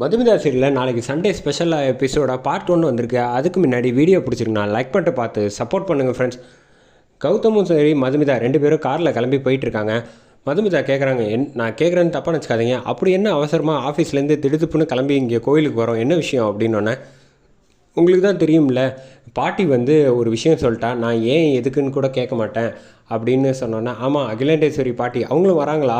மதுமிதா சீரியலில் நாளைக்கு Sunday special எபிசோட பார்ட் ஒன்று வந்திருக்கு. அதுக்கு முன்னாடி வீடியோ பிடிச்சிருக்கு நான் லைக் பண்ணிட்டு பார்த்து சப்போர்ட் பண்ணுங்கள் ஃப்ரெண்ட்ஸ் கௌதமும் சரி மதுமிதா ரெண்டு பேரும் காரில் கிளம்பி போயிட்டுருக்காங்க மதுமிதா கேட்குறாங்க என் நான் கேட்குறேன்னு தப்பாக நினச்சிக்காதீங்க. அப்படி என்ன அவசரமாக ஆஃபீஸ்லேருந்து திடுத்துப்புன்னு கிளம்பி இங்கே கோயிலுக்கு வரோம்? என்ன விஷயம்? அப்படின்னோடனே உங்களுக்கு தான் தெரியும்ல பாட்டி வந்து ஒரு விஷயம் சொல்லிட்டா நான் ஏன் எதுக்குன்னு கூட கேட்க மாட்டேன். அப்படின்னு சொன்னோன்னே ஆமாம் அகிலேண்டேஸ்வரி பாட்டி அவங்களும் வராங்களா?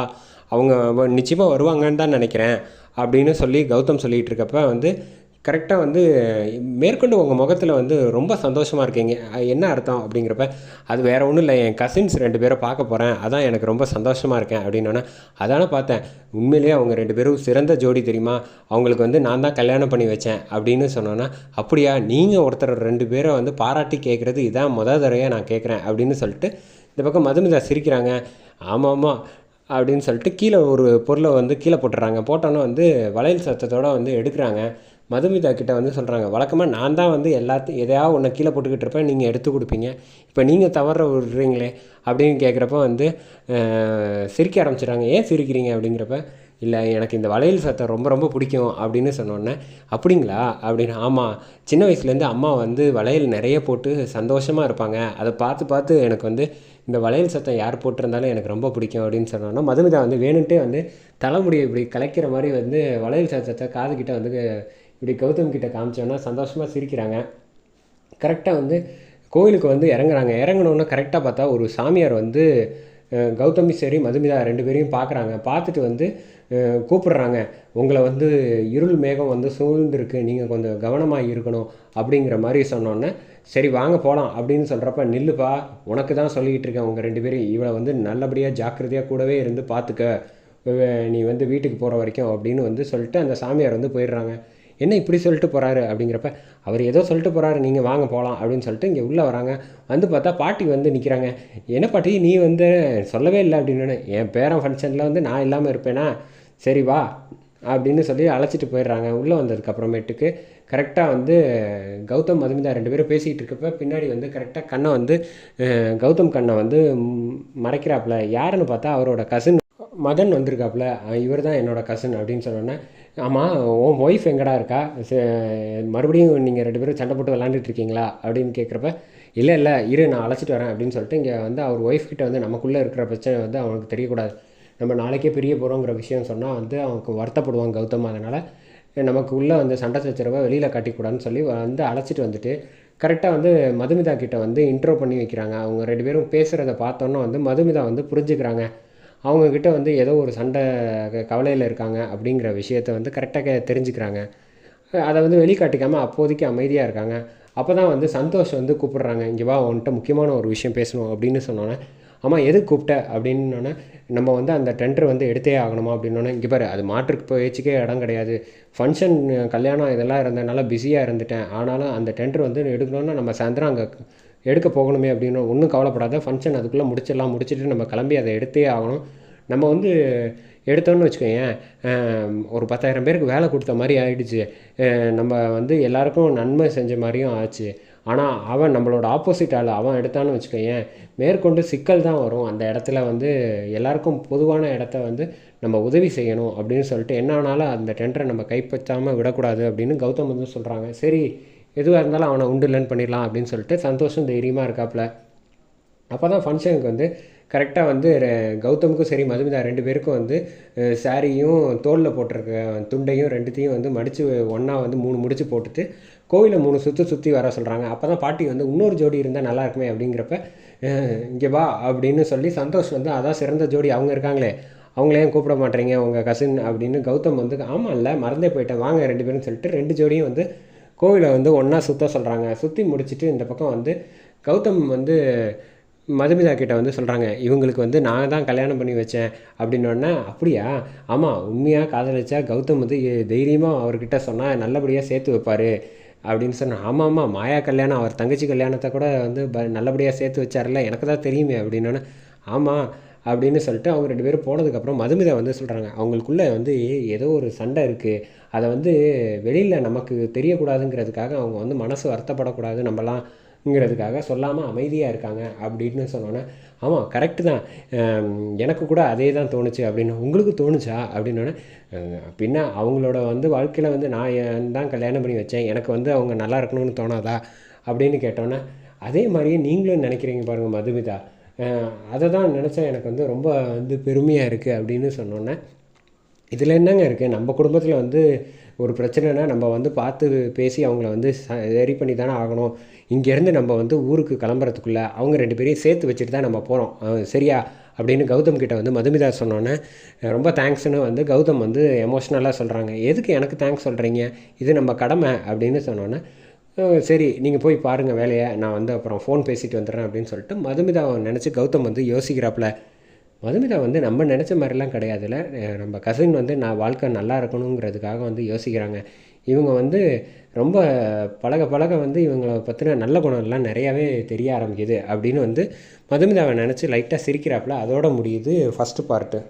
அவங்க நிச்சயமாக வருவாங்கன்னு தான் நினைக்கிறேன். அப்படின்னு சொல்லி கௌதம் சொல்லிகிட்டு இருக்கப்ப வந்து கரெக்டாக வந்து மேற்கொண்டு உங்கள் முகத்தில் வந்து ரொம்ப சந்தோஷமாக இருக்கீங்க. என்ன அர்த்தம் அப்படிங்கிறப்ப அது வேறு ஒன்றும் இல்லை என் கசின்ஸ் ரெண்டு பேரை பார்க்க போகிறேன் அதான் எனக்கு ரொம்ப சந்தோஷமாக இருக்கேன் அப்படின்னோடனே அதான பார்த்தேன். உண்மையிலேயே அவங்க ரெண்டு பேரும் சிறந்த ஜோடி தெரியுமா? அவங்களுக்கு வந்து நான் தான் கல்யாணம் பண்ணி வச்சேன் அப்படின்னு சொன்னோன்னா அப்படியா நீங்கள் ஒருத்தர் ரெண்டு பேரை வந்து பாராட்டி கேட்குறது இதான் முத தடவையாக நான் கேட்குறேன் அப்படின்னு சொல்லிட்டு இந்த பக்கம் மதுமிதா சிரிக்கிறாங்க. ஆமாம் ஆமாம் அப்படின்னு சொல்லிட்டு கீழே ஒரு பொருளை வந்து கீழே போட்டுறாங்க. போட்டோன்னே வந்து வளையல் சத்தத்தோடு வந்து எடுக்கிறாங்க. மதுமிதா கிட்ட வந்து சொல்கிறாங்க வழக்கமாக நான் தான் வந்து எல்லாத்தையும் எதையாவது ஒன்று கீழே போட்டுக்கிட்டு இருப்பேன் நீங்கள் எடுத்து கொடுப்பீங்க. இப்போ நீங்கள் தவற விடுறீங்களே? அப்படின்னு கேட்குறப்ப வந்து சிரிக்க ஆரம்பிச்சிடுறாங்க. ஏன் சிரிக்கிறீங்க? அப்படிங்கிறப்ப இல்லை எனக்கு இந்த வளையல் சத்தம் ரொம்ப ரொம்ப பிடிக்கும் அப்படின்னு சொன்னோன்னே அப்படிங்களா? அப்படின்னு ஆமாம் சின்ன வயசுலேருந்து அம்மா வந்து வளையல் நிறைய போட்டு சந்தோஷமாக இருப்பாங்க. அதை பார்த்து பார்த்து எனக்கு வந்து இந்த வளையல் சத்தம் யார் போட்டிருந்தாலும் எனக்கு ரொம்ப பிடிக்கும் அப்படின்னு சொன்னோன்னா மதுமிதா வந்து வேணுன்ட்டே வந்து தலைமுடியை இப்படி கலைக்கிற மாதிரி வந்து வளையல் சத்தத்தை காதுகிட்ட வந்து இப்படி கௌதம் கிட்ட காமிச்சோன்னா சந்தோஷமாக சிரிக்கிறாங்க. கரெக்டாக வந்து கோயிலுக்கு வந்து இறங்குறாங்க. இறங்கினோன்னா கரெக்டாக பார்த்தா ஒரு சாமியார் வந்து கௌதமி சரி மதுமிதா ரெண்டு பேரையும் பார்க்குறாங்க. பார்த்துட்டு வந்து கூப்பிடுறாங்க. உங்களை வந்து இருள் மேகம் வந்து சூழ்ந்துருக்கு. நீங்கள் கொஞ்சம் கவனமாக இருக்கணும் அப்படிங்கிற மாதிரி சொன்னோன்னே சரி வாங்க போகலாம் அப்படின்னு சொல்கிறப்ப நில்லுப்பா உனக்கு தான் சொல்லிக்கிட்டு இருக்கேன். உங்கள் ரெண்டு பேரும் இவளை வந்து நல்லபடியாக ஜாக்கிரதையாக கூடவே இருந்து பார்த்துக்க. நீ வந்து வீட்டுக்கு போகிற வரைக்கும் அப்படின்னு வந்து சொல்லிட்டு அந்த சாமியார் வந்து போயிடுறாங்க. என்ன இப்படி சொல்லிட்டு போகிறாரு அப்படிங்கிறப்ப அவர் ஏதோ சொல்லிட்டு போகிறாரு நீங்கள் வாங்க போகலாம் அப்படின்னு சொல்லிட்டு இங்கே உள்ளே வராங்க. வந்து பார்த்தா பாட்டி வந்து நிற்கிறாங்க என்ன பாட்டி நீ வந்து சொல்லவே இல்லை அப்படின்னு. என் பேரன் ஃபங்க்ஷனில் வந்து நான் இல்லாமல் இருப்பேனா? சரி வா அப்படின்னு சொல்லி அழைச்சிட்டு போயிடுறாங்க. உள்ளே வந்ததுக்கப்புறமேட்டுக்கு கரெக்டாக வந்து கௌதம் மதுமிதா ரெண்டு பேரும் பேசிகிட்டு இருக்கப்ப பின்னாடி வந்து கரெக்டாக கண்ணை வந்து கௌதம் கண்ணை வந்து மறைக்கிறாப்புல. யாருன்னு பார்த்தா அவரோட கசின் மதன் வந்திருக்காப்புல. இவர் தான் என்னோட கசின் அப்படின்னு சொன்னோன்னே ஆமாம் உன் ஒய்ஃப் எங்கடா இருக்கா? மறுபடியும் நீங்கள் ரெண்டு பேரும் சண்டை போட்டு விளாண்டுட்டு இருக்கீங்களா? அப்படின்னு கேட்குறப்ப இல்லை இல்லை இரு நான் அழைச்சிட்டு வரேன் அப்படின்னு சொல்லிட்டு இங்கே வந்து அவர் ஒய்ஃப் கிட்ட வந்து நமக்குள்ளே இருக்கிற பிரச்சனை வந்து அவனுக்கு தெரியக்கூடாது. நம்ம நாளைக்கே பிரிய போகிறோங்கிற விஷயம் சொன்னால் வந்து அவனுக்கு வருத்தப்படுவான் கௌதம். அதனால் நமக்கு உள்ளே வந்து சண்டை சச்சரவை வெளியில் காட்டிக்கூடாதுன்னு சொல்லி வந்து அழைச்சிட்டு வந்துட்டு கரெக்டாக வந்து மதுமிதா கிட்ட வந்து இன்ட்ரோ பண்ணி வைக்கிறாங்க. அவங்க ரெண்டு பேரும் பேசுகிறத பார்த்தோன்னே வந்து மதுமிதா வந்து புரிஞ்சுக்கிறாங்க. அவங்கக்கிட்ட வந்து ஏதோ ஒரு சண்டை கவலையில் இருக்காங்க அப்படிங்கிற விஷயத்த வந்து கரெக்டாக தெரிஞ்சுக்கிறாங்க. அதை வந்து வெளிக்காட்டிக்காமல் அப்போதைக்கு அமைதியாக இருக்காங்க. அப்போ தான் வந்து சந்தோஷ் வந்து கூப்பிட்றாங்க. இங்கே வா உன்கிட்ட முக்கியமான ஒரு விஷயம் பேசணும் அப்படின்னு சொன்னோன்னே ஆமாம் எது கூப்பிட்ட? அப்படின்னோடனே நம்ம வந்து அந்த டெண்டர் வந்து எடுத்தே ஆகணுமா? அப்படின்னோடனே இங்கே பாரு அது மாற்றுக்கு பேச்சுக்கே இடம் கிடையாது. ஃபங்க்ஷன் கல்யாணம் இதெல்லாம் இருந்ததுனால பிஸியாக இருந்துட்டேன். ஆனாலும் அந்த டெண்டர் வந்து எடுக்கணும்னா நம்ம சாயந்தரம் அங்கே எடுக்க போகணுமே அப்படின்னு ஒன்றும் கவலைப்படாத ஃபங்க்ஷன் அதுக்குள்ளே முடிச்சிடலாம் முடிச்சுட்டு நம்ம கிளம்பி அதை எடுத்தே ஆகணும். நம்ம வந்து எடுத்தோன்னு வச்சுக்கோயேன் ஒரு பத்தாயிரம் பேருக்கு வேலை கொடுத்த மாதிரி ஆயிடுச்சு. நம்ம வந்து எல்லாருக்கும் நன்மை செஞ்ச மாதிரியும் ஆச்சு. ஆனால் அவன் நம்மளோட ஆப்போசிட் ஆள் அவன் எடுத்தான்னு வச்சுக்கோயேன் மேற்கொண்டு சிக்கல் தான் வரும். அந்த இடத்துல வந்து எல்லாருக்கும் பொதுவான இடத்த வந்து நம்ம உதவி செய்யணும் அப்படின்னு சொல்லிட்டு என்ன ஆனாலும் அந்த டெண்டரை நம்ம கைப்பற்றாமல் விடக்கூடாது அப்படின்னு கௌதம் வந்து சொல்கிறாங்க சரி எதுவாக இருந்தாலும் அவனை உண்டு லேர்ன் பண்ணிடலாம் அப்படின்னு சொல்லிட்டு சந்தோஷம் தைரியமாக இருக்காப்புல அப்போ தான் ஃபங்க்ஷனுக்கு வந்து கரெக்டாக வந்து கௌதமுக்கும் சரி மதுமிதா ரெண்டு பேருக்கும் வந்து சாரியும் தோலில் போட்டிருக்க துண்டையும் ரெண்டுத்தையும் வந்து மடித்து ஒன்றா வந்து மூணு முடிச்சு போட்டுட்டு கோவிலை மூணு சுற்றி சுற்றி வர சொல்கிறாங்க அப்போ தான் பாட்டி வந்து இன்னொரு ஜோடி இருந்தால் நல்லா இருக்குமே அப்படிங்கிறப்ப இங்கே வா அப்படின்னு சொல்லி சந்தோஷ் வந்து அதான் சிறந்த ஜோடி. அவங்க இருக்காங்களே அவங்களையும் ஏன் கூப்பிட மாட்டேறீங்க உங்கள் கசின் அப்படின்னு கௌதம் வந்து ஆமாம் இல்லை மறந்தே போயிட்டேன் வாங்க ரெண்டு பேரும் சொல்லிட்டு ரெண்டு ஜோடியும் வந்து கோவிலை வந்து ஒன்றா சுற்ற சொல்கிறாங்க சுற்றி முடிச்சுட்டு இந்த பக்கம் வந்து கௌதம் வந்து மதுமிதா கிட்ட வந்து சொல்கிறாங்க இவங்களுக்கு வந்து நான் தான் கல்யாணம் பண்ணி வச்சேன். அப்படின்னோடனே அப்படியா? ஆமாம் உண்மையாக காதலிச்சா கௌதம் வந்து தைரியமாக அவர்கிட்ட சொன்னால் நல்லபடியாக சேர்த்து வைப்பார். அப்படின்னு சொன்னேன் ஆமாம் ஆமாம் மாயா கல்யாணம் அவர் தங்கச்சி கல்யாணத்தை கூட வந்து ப நல்லபடியாக சேர்த்து வச்சார்ல எனக்கு தான் தெரியுமே. அப்படின்னோடனே ஆமாம் அப்படின்னு சொல்லிட்டு அவங்க ரெண்டு பேரும் போனதுக்கப்புறம் மதுமிதா வந்து சொல்கிறாங்க அவங்களுக்குள்ளே வந்து ஏதோ ஒரு சண்டை இருக்குது அதை வந்து வெளியில் நமக்கு தெரியக்கூடாதுங்கிறதுக்காக அவங்க வந்து மனசு வருத்தப்படக்கூடாது நம்மலாம் ங்கிறதுக்காக சொல்லாமல் அமைதியாக இருக்காங்க அப்படின்னு சொன்னோன்னே ஆமாம் கரெக்டு தான். எனக்கு கூட அதே தான் தோணுச்சு அப்படின்னு உங்களுக்கு தோணுச்சா அப்படின்னோடனே பின்ன அவங்களோட வந்து வாழ்க்கையில் வந்து நான் ஏன் தான் கல்யாணம் பண்ணி வச்சேன்? எனக்கு வந்து அவங்க நல்லா இருக்கணும்னு தோணாதா அப்படின்னு கேட்டோன்னே அதே மாதிரியே நீங்களும் நினைக்கிறீங்க பாருங்கள் மதுமிதா. அதை தான் நினச்சா எனக்கு வந்து ரொம்ப வந்து பெருமையாக இருக்குது அப்படின்னு சொன்னோன்னே. இதில் என்னங்க இருக்குது நம்ம குடும்பத்தில் வந்து ஒரு பிரச்சனைனா நம்ம வந்து பார்த்து பேசி அவங்கள வந்து ச- சரி பண்ணி தானே ஆகணும். இங்கேருந்து நம்ம வந்து ஊருக்கு கிளம்புறதுக்குள்ளே அவங்க ரெண்டு பேரையும் சேர்த்து வச்சுட்டு தான் நம்ம போகிறோம் சரியா? அப்படின்னு கௌதம் கிட்ட வந்து மதுமிதா சொன்னோன்னே ரொம்ப தேங்க்ஸ்னு வந்து கௌதம் வந்து எமோஷ்னலாக சொல்கிறாங்க எதுக்கு எனக்கு தேங்க்ஸ் சொல்கிறீங்க இது நம்ம கடமை. அப்படின்னு சொன்னோன்னே சரி நீங்கள் போய் பாருங்கள் வேலையை. நான் வந்து அப்புறம் ஃபோன் பேசிட்டு வந்துடுறேன் அப்படின்னு சொல்லிட்டு மதுமிதாவை நினச்சி கௌதம் வந்து யோசிக்கிறாப்புல. மதுமிதா வந்து நம்ம நினச்ச மாதிரிலாம் கிடையாதுல்ல. நம்ம கசின் வந்து நான் வாழ்க்கை நல்லா இருக்கணுங்கிறதுக்காக வந்து யோசிக்கிறாங்க. இவங்க வந்து ரொம்ப பழக பழக வந்து இவங்களை பற்றின நல்ல குணம்லாம் நிறையாவே தெரிய ஆரம்பிக்குது அப்படின்னு வந்து மதுமிதாவை நினச்சி லைட்டாக சிரிக்கிறாப்புல. அதோட முடியுது ஃபஸ்ட்டு பார்ட்டு